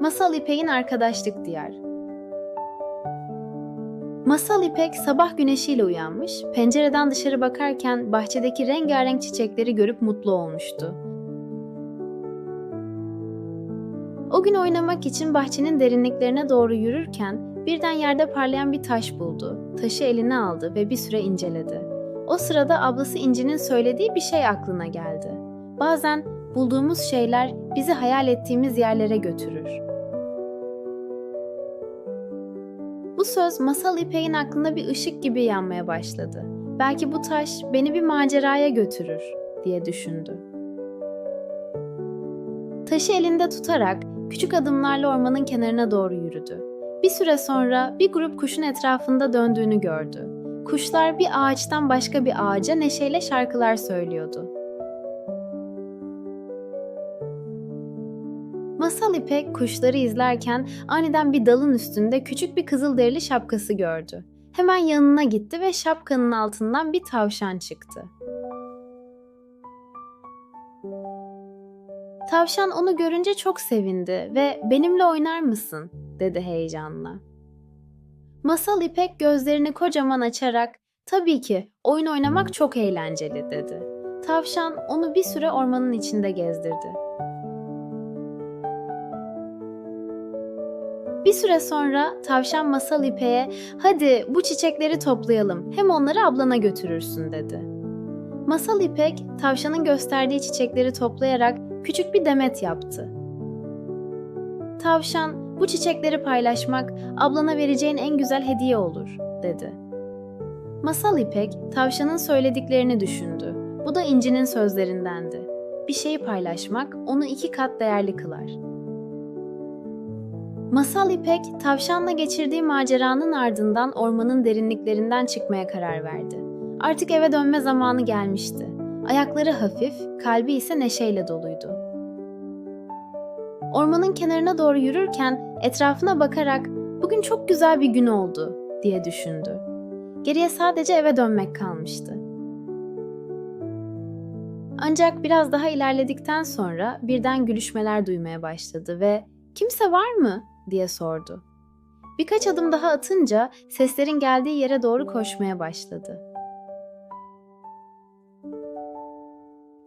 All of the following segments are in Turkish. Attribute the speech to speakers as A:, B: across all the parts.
A: Masal İpek'in Arkadaşlık Diyar Masal İpek sabah güneşiyle uyanmış, pencereden dışarı bakarken bahçedeki rengarenk çiçekleri görüp mutlu olmuştu. O gün oynamak için bahçenin derinliklerine doğru yürürken birden yerde parlayan bir taş buldu. Taşı eline aldı ve bir süre inceledi. O sırada ablası İnci'nin söylediği bir şey aklına geldi. Bazen bulduğumuz şeyler bizi hayal ettiğimiz yerlere götürür. Bu söz masal İpek'in aklında bir ışık gibi yanmaya başladı. Belki bu taş beni bir maceraya götürür diye düşündü. Taşı elinde tutarak küçük adımlarla ormanın kenarına doğru yürüdü. Bir süre sonra bir grup kuşun etrafında döndüğünü gördü. Kuşlar bir ağaçtan başka bir ağaca neşeyle şarkılar söylüyordu. Masal İpek kuşları izlerken aniden bir dalın üstünde küçük bir kızılderili şapkası gördü. Hemen yanına gitti ve şapkanın altından bir tavşan çıktı. Tavşan onu görünce çok sevindi ve benimle oynar mısın dedi heyecanla. Masal İpek gözlerini kocaman açarak tabii ki oyun oynamak çok eğlenceli dedi. Tavşan onu bir süre ormanın içinde gezdirdi. Bir süre sonra tavşan masal İpek'e hadi bu çiçekleri toplayalım hem onları ablana götürürsün dedi. Masal İpek tavşanın gösterdiği çiçekleri toplayarak küçük bir demet yaptı. Tavşan bu çiçekleri paylaşmak ablana vereceğin en güzel hediye olur dedi. Masal İpek tavşanın söylediklerini düşündü. Bu da İnci'nin sözlerindendi. Bir şeyi paylaşmak onu iki kat değerli kılar. Masal İpek, tavşanla geçirdiği maceranın ardından ormanın derinliklerinden çıkmaya karar verdi. Artık eve dönme zamanı gelmişti. Ayakları hafif, kalbi ise neşeyle doluydu. Ormanın kenarına doğru yürürken etrafına bakarak bugün çok güzel bir gün oldu diye düşündü. Geriye sadece eve dönmek kalmıştı. Ancak biraz daha ilerledikten sonra birden gülüşmeler duymaya başladı ve "Kimse var mı?" Diye sordu. Birkaç adım daha atınca seslerin geldiği yere doğru koşmaya başladı.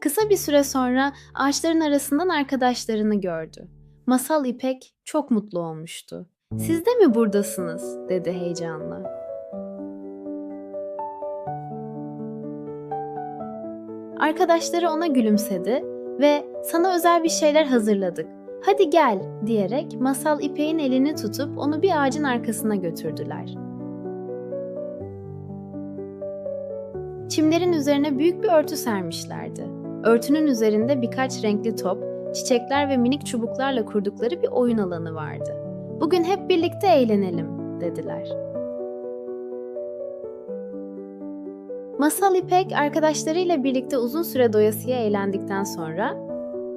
A: Kısa bir süre sonra ağaçların arasından arkadaşlarını gördü. Masal İpek çok mutlu olmuştu. "Siz de mi buradasınız?" dedi heyecanla. Arkadaşları ona gülümsedi ve "Sana özel bir şeyler hazırladık. Hadi gel." diyerek Masal İpek'in elini tutup onu bir ağacın arkasına götürdüler. Çimlerin üzerine büyük bir örtü sermişlerdi. Örtünün üzerinde birkaç renkli top, çiçekler ve minik çubuklarla kurdukları bir oyun alanı vardı. Bugün hep birlikte eğlenelim, dediler. Masal İpek arkadaşlarıyla birlikte uzun süre doyasıya eğlendikten sonra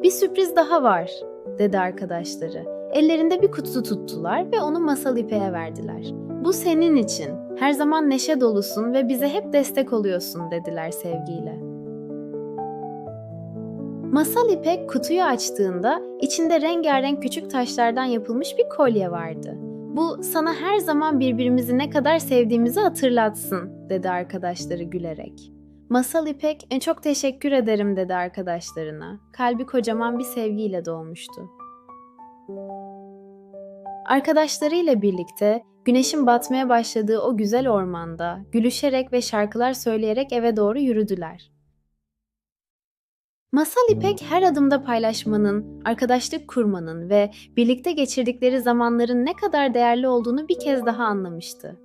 A: bir sürpriz daha var, dedi arkadaşları. Ellerinde bir kutu tuttular ve onu Masal İpek'e verdiler. Bu senin için. Her zaman neşe dolusun ve bize hep destek oluyorsun dediler sevgiyle. Masal İpek kutuyu açtığında içinde rengarenk küçük taşlardan yapılmış bir kolye vardı. Bu sana her zaman birbirimizi ne kadar sevdiğimizi hatırlatsın, dedi arkadaşları gülerek. Masal İpek, "E, çok teşekkür ederim dedi arkadaşlarına. Kalbi kocaman bir sevgiyle dolmuştu. Arkadaşlarıyla birlikte güneşin batmaya başladığı o güzel ormanda gülüşerek ve şarkılar söyleyerek eve doğru yürüdüler. Masal İpek her adımda paylaşmanın, arkadaşlık kurmanın ve birlikte geçirdikleri zamanların ne kadar değerli olduğunu bir kez daha anlamıştı.